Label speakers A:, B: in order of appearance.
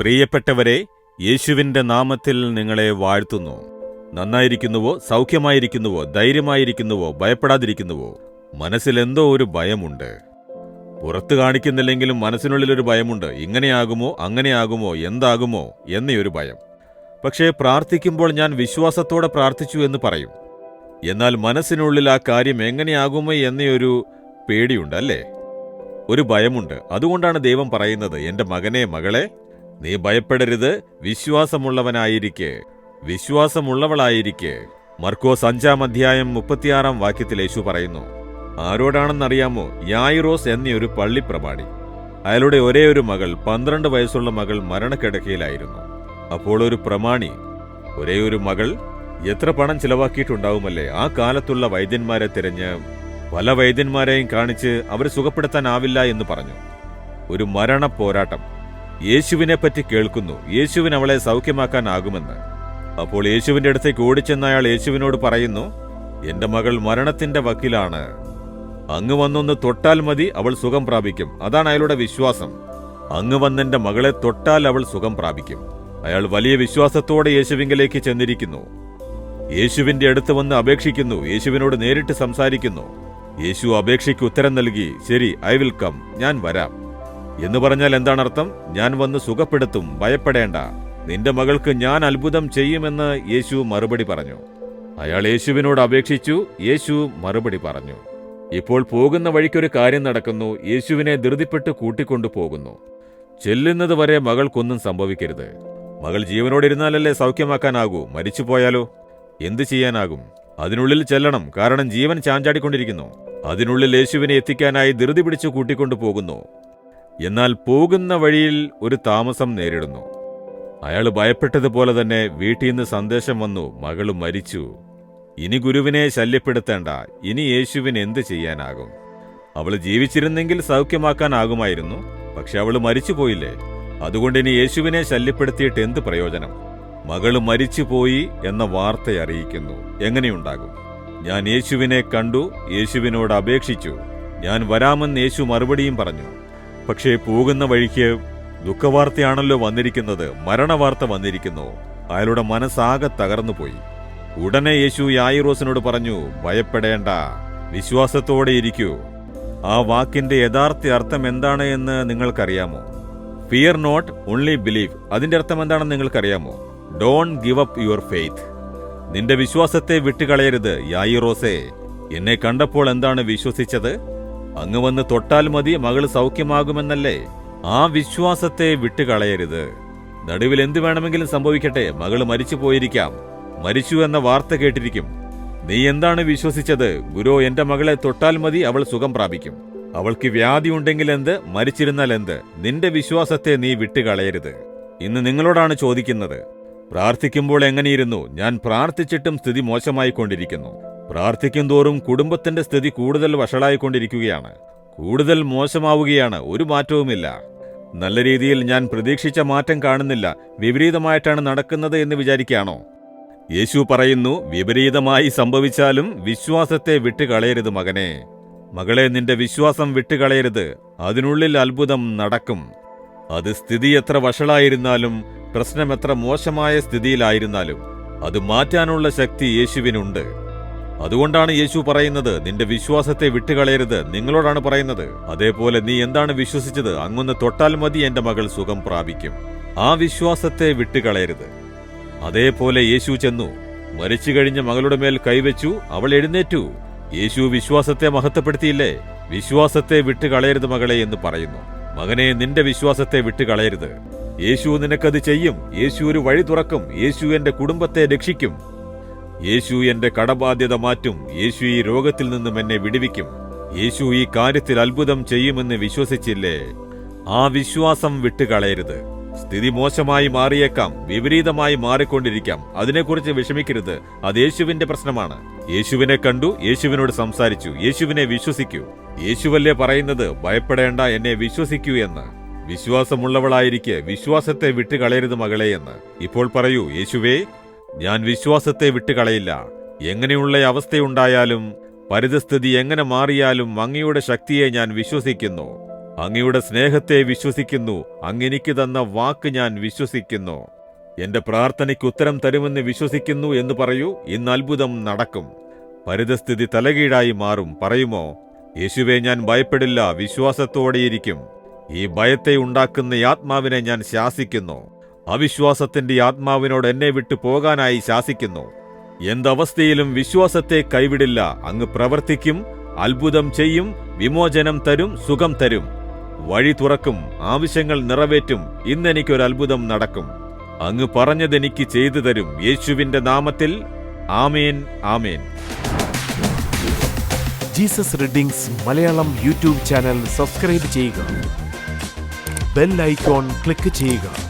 A: പ്രിയപ്പെട്ടവരെ യേശുവിന്റെ നാമത്തിൽ നിങ്ങളെ വാഴ്ത്തുന്നു. നന്നായിരിക്കുന്നുവോ? സൗഖ്യമായിരിക്കുന്നുവോ? ധൈര്യമായിരിക്കുന്നുവോ? ഭയപ്പെടാതിരിക്കുന്നുവോ? മനസ്സിലെന്തോ ഒരു ഭയമുണ്ട്. പുറത്ത് കാണിക്കുന്നില്ലെങ്കിലും മനസ്സിനുള്ളിലൊരു ഭയമുണ്ട്. ഇങ്ങനെയാകുമോ? അങ്ങനെയാകുമോ? എന്താകുമോ? എന്നൊരു ഭയം. പക്ഷേ പ്രാർത്ഥിക്കുമ്പോൾ ഞാൻ വിശ്വാസത്തോടെ പ്രാർത്ഥിച്ചു എന്ന് പറയും. എന്നാൽ മനസ്സിനുള്ളിൽ ആ കാര്യം എങ്ങനെയാകുമോ എന്നൊരു പേടിയുണ്ട് അല്ലേ? ഒരു ഭയമുണ്ട്. അതുകൊണ്ടാണ് ദൈവം പറയുന്നത് എന്റെ മകനെ മകളെ നീ ഭയപ്പെടരുത് വിശ്വാസമുള്ളവനായിരിക്കെ. വിശ്വാസമുള്ളവളായിരിക്കെ. മർക്കോസ് അഞ്ചാം അധ്യായം മുപ്പത്തിയാറാം വാക്യത്തിൽ യേശു പറയുന്നു ആരോടാണെന്നറിയാമോ? യായിറോസ് എന്നൊരു പള്ളിപ്രമാണി. അയാളുടെ ഒരേ ഒരു മകൾ പന്ത്രണ്ട് വയസ്സുള്ള മകൾ മരണക്കിടക്കയിലായിരുന്നു. അപ്പോൾ ഒരു പ്രമാണി ഒരേ ഒരു മകൾ എത്ര പണം ചിലവാക്കിയിട്ടുണ്ടാവുമല്ലേ? ആ കാലത്തുള്ള വൈദ്യന്മാരെ തിരഞ്ഞ് പല വൈദ്യന്മാരെയും കാണിച്ച് അവരെ സുഖപ്പെടുത്താനാവില്ല എന്ന് പറഞ്ഞു. ഒരു മരണ പോരാട്ടം. യേശുവിനെ പറ്റി കേൾക്കുന്നു. യേശുവിന് അവളെ സൗഖ്യമാക്കാനാകുമെന്ന് അപ്പോൾ യേശുവിന്റെ അടുത്തേക്ക് ഓടിച്ചെന്ന അയാൾ യേശുവിനോട് പറയുന്നു എന്റെ മകൾ മരണത്തിന്റെ വക്കിലാണ്. അങ്ങ് വന്നൊന്ന് തൊട്ടാൽ മതി അവൾ സുഖം പ്രാപിക്കും. അതാണ് അയാളുടെ വിശ്വാസം. അങ്ങ് വന്നെന്റെ മകളെ തൊട്ടാൽ അവൾ സുഖം പ്രാപിക്കും. അയാൾ വലിയ വിശ്വാസത്തോടെ യേശുവിങ്കലേക്ക് ചെന്നിരിക്കുന്നു. യേശുവിന്റെ അടുത്ത് വന്ന് അപേക്ഷിക്കുന്നു. യേശുവിനോട് നേരിട്ട് സംസാരിക്കുന്നു. യേശു അപേക്ഷയ്ക്ക് ഉത്തരം നൽകി ശരി ഐ വിൽ കം. ഞാൻ വരാം. എന്ന് പറഞ്ഞാൽ എന്താണ് അർത്ഥം? ഞാൻ വന്ന് സുഖപ്പെടുത്തും ഭയപ്പെടേണ്ട. നിന്റെ മകൾക്ക് ഞാൻ അത്ഭുതം ചെയ്യുമെന്ന് യേശു മറുപടി പറഞ്ഞു. അയാൾ യേശുവിനോട് അപേക്ഷിച്ചു യേശു മറുപടി പറഞ്ഞു. ഇപ്പോൾ പോകുന്ന വഴിക്കൊരു കാര്യം നടക്കുന്നു യേശുവിനെ ധൃതിപ്പെട്ട് കൂട്ടിക്കൊണ്ടു പോകുന്നു. ചെല്ലുന്നത് വരെ മകൾക്കൊന്നും സംഭവിക്കരുത്. മകൾ ജീവനോടിരുന്നാലല്ലേ സൗഖ്യമാക്കാനാകൂ? മരിച്ചു പോയാലോ? എന്തു ചെയ്യാനാകും? അതിനുള്ളിൽ ചെല്ലണം കാരണം ജീവൻ ചാഞ്ചാടിക്കൊണ്ടിരിക്കുന്നു. അതിനുള്ളിൽ യേശുവിനെ എത്തിക്കാനായി ധൃതി പിടിച്ചു കൂട്ടിക്കൊണ്ടു പോകുന്നു. എന്നാൽ പോകുന്ന വഴിയിൽ ഒരു താമസം നേരിടുന്നു. അയാൾ ഭയപ്പെട്ടതുപോലെ തന്നെ വീട്ടിൽ നിന്ന് സന്ദേശം വന്നു മകൾ മരിച്ചു. ഇനി ഗുരുവിനെ ശല്യപ്പെടുത്തേണ്ട ഇനി യേശുവിന് എന്ത് ചെയ്യാനാകും? അവൾ ജീവിച്ചിരുന്നെങ്കിൽ സൗഖ്യമാക്കാനാകുമായിരുന്നു പക്ഷെ അവൾ മരിച്ചുപോയില്ലേ? അതുകൊണ്ട് ഇനി യേശുവിനെ ശല്യപ്പെടുത്തിയിട്ട് എന്ത് പ്രയോജനം? മകൾ മരിച്ചുപോയി എന്ന വാർത്ത അറിയിക്കുന്നു. എങ്ങനെയുണ്ടാകും? ഞാൻ യേശുവിനെ കണ്ടു യേശുവിനോട് അപേക്ഷിച്ചു. ഞാൻ വരാമെന്ന് യേശു മറുപടിയും പറഞ്ഞു. പക്ഷേ പോകുന്ന വഴിക്ക് ദുഃഖവാർത്തയാണല്ലോ വന്നിരിക്കുന്നത് മരണവാർത്ത വന്നിരിക്കുന്നു. അയാളുടെ മനസ്സാകെ തകർന്നുപോയി. ഉടനെ യേശു യായിറോസിനോട് പറഞ്ഞു ഭയപ്പെടേണ്ട വിശ്വാസത്തോടെ ഇരിക്കൂ. ആ വാക്കിന്റെ യഥാർത്ഥ അർത്ഥം എന്താണ് എന്ന് നിങ്ങൾക്കറിയാമോ? ഫിയർ നോട്ട് ഓൺലി ബിലീവ് അതിന്റെ അർത്ഥം എന്താണെന്ന് നിങ്ങൾക്കറിയാമോ? Don't give up your faith നിന്റെ വിശ്വാസത്തെ വിട്ടുകളയരുത് യായിറോസേ. എന്നെ കണ്ടപ്പോൾ എന്താണ് വിശ്വസിച്ചത്? അങ്ങ് വന്ന് തൊട്ടാൽ മതി മകൾ സൗഖ്യമാകുമെന്നല്ലേ. ആ വിശ്വാസത്തെ വിട്ടുകളയരുത്. നടുവിൽ എന്തു വേണമെങ്കിലും സംഭവിക്കട്ടെ മകൾ മരിച്ചു പോയിരിക്കാം. മരിച്ചു എന്ന വാർത്ത കേട്ടിരിക്കും. നീ എന്താണ് വിശ്വസിച്ചത്? ഗുരു എന്റെ മകളെ തൊട്ടാൽ മതി അവൾ സുഖം പ്രാപിക്കും. അവൾക്ക് വ്യാധി ഉണ്ടെങ്കിൽ എന്ത്? മരിച്ചിരുന്നാൽ എന്ത്? നിന്റെ വിശ്വാസത്തെ നീ വിട്ടുകളയരുത്. ഇന്ന് നിങ്ങളോടാണ് ചോദിക്കുന്നത്. പ്രാർത്ഥിക്കുമ്പോൾ എങ്ങനെയിരുന്നു? ഞാൻ പ്രാർത്ഥിച്ചിട്ടും സ്ഥിതി മോശമായിക്കൊണ്ടിരിക്കുന്നു. പ്രാർത്ഥിക്കും തോറും കുടുംബത്തിന്റെ സ്ഥിതി കൂടുതൽ വഷളായിക്കൊണ്ടിരിക്കുകയാണ്. കൂടുതൽ മോശമാവുകയാണ്. ഒരു മാറ്റവുമില്ല. നല്ല രീതിയിൽ ഞാൻ പ്രതീക്ഷിച്ച മാറ്റം കാണുന്നില്ല. വിപരീതമായിട്ടാണ് നടക്കുന്നത് എന്ന് വിചാരിക്കുകയാണോ? യേശു പറയുന്നു വിപരീതമായി സംഭവിച്ചാലും വിശ്വാസത്തെ വിട്ടുകളയരുത് മകനെ. മകളെ നിന്റെ വിശ്വാസം വിട്ടുകളയരുത്. അതിനുള്ളിൽ അത്ഭുതം നടക്കും. അത് സ്ഥിതി എത്ര വഷളായിരുന്നാലും പ്രശ്നം എത്ര മോശമായ സ്ഥിതിയിലായിരുന്നാലും അത് മാറ്റാനുള്ള ശക്തി യേശുവിനുണ്ട്. അതുകൊണ്ടാണ് യേശു പറയുന്നത് നിന്റെ വിശ്വാസത്തെ വിട്ടുകളയരുത്. നിങ്ങളോടാണ് പറയുന്നത് അതേപോലെ നീ എന്താണ് വിശ്വസിച്ചത്? അങ്ങൊന്ന് തൊട്ടാൽ മതി എന്റെ മകൾ സുഖം പ്രാപിക്കും. ആ വിശ്വാസത്തെ വിട്ടുകളയരുത്. അതേപോലെ യേശു ചെന്നു മരിച്ചു കഴിഞ്ഞ മകളുടെ മേൽ കൈവച്ചു അവൾ എഴുന്നേറ്റു. യേശു വിശ്വാസത്തെ മഹത്വപ്പെടുത്തിയില്ലേ? വിശ്വാസത്തെ വിട്ടുകളയരുത് മകളെ എന്ന് പറയുന്നു. മകനെ നിന്റെ വിശ്വാസത്തെ വിട്ടുകളയരുത്. യേശു നിനക്കത് ചെയ്യും. യേശു ഒരു വഴി തുറക്കും. യേശു എന്റെ കുടുംബത്തെ രക്ഷിക്കും. യേശു എന്റെ കടബാധ്യത മാറ്റും. യേശു ഈ രോഗത്തിൽ നിന്നും എന്നെ വിടുവിക്കും. യേശു ഈ കാര്യത്തിൽ അത്ഭുതം ചെയ്യുമെന്ന് വിശ്വസിച്ചില്ലേ? ആ വിശ്വാസം വിട്ടുകളയരുത്. സ്ഥിതി മോശമായി മാറിയേക്കാം. വിപരീതമായി മാറിക്കൊണ്ടിരിക്കാം. അതിനെക്കുറിച്ച് വിഷമിക്കരുത്. അത് യേശുവിന്റെ പ്രശ്നമാണ്. യേശുവിനെ കണ്ടു യേശുവിനോട് സംസാരിച്ചു. യേശുവിനെ വിശ്വസിക്കൂ. യേശുവല്ലേ പറയുന്നത്? ഭയപ്പെടേണ്ട എന്നെ വിശ്വസിക്കൂ എന്ന്. വിശ്വാസമുള്ളവളായിരിക്കെ. വിശ്വാസത്തെ വിട്ടുകളയരുത് മകളെ എന്ന്. ഇപ്പോൾ പറയൂ യേശുവേ ഞാൻ വിശ്വാസത്തെ വിട്ടുകളയില്ല. എങ്ങനെയുള്ള അവസ്ഥയുണ്ടായാലും പരിതസ്ഥിതി എങ്ങനെ മാറിയാലും അങ്ങയുടെ ശക്തിയെ ഞാൻ വിശ്വസിക്കുന്നു. അങ്ങയുടെ സ്നേഹത്തെ വിശ്വസിക്കുന്നു. അങ്ങെനിക്ക് തന്ന വാക്ക് ഞാൻ വിശ്വസിക്കുന്നു. എന്റെ പ്രാർത്ഥനയ്ക്ക് ഉത്തരം തരുമെന്ന് വിശ്വസിക്കുന്നു എന്ന് പറയൂ. ഇന്ന് അത്ഭുതം നടക്കും. പരിതസ്ഥിതി തലകീഴായി മാറും. പറയുമോ? യേശുവെ ഞാൻ ഭയപ്പെടില്ല. വിശ്വാസത്തോടെയിരിക്കും. ഈ ഭയത്തെ ഉണ്ടാക്കുന്ന ആത്മാവിനെ ഞാൻ ശാസിക്കുന്നു. അവിശ്വാസത്തിന്റെ ആത്മാവിനോട് എന്നെ വിട്ടു പോകാനായി ശാസിക്കുന്നു. എന്തവസ്ഥയിലും വിശ്വാസത്തെ കൈവിടില്ല. അങ്ങ് പ്രവർത്തിക്കും അത്ഭുതം ചെയ്യും വിമോചനം തരും സുഖം തരും. വഴി തുറക്കും ആവശ്യങ്ങൾ നിറവേറ്റും. ഇന്നെനിക്കൊരു അത്ഭുതം നടക്കും. അങ്ങ് പറഞ്ഞതെനിക്ക് ചെയ്തു തരും. യേശുവിന്റെ നാമത്തിൽ ആമേൻ ആമേൻ.
B: Jesus readings Malayalam YouTube channel subscribe ചെയ്യുക. ബെൽ ഐക്കോൺ ക്ലിക്ക് ചെയ്യുക.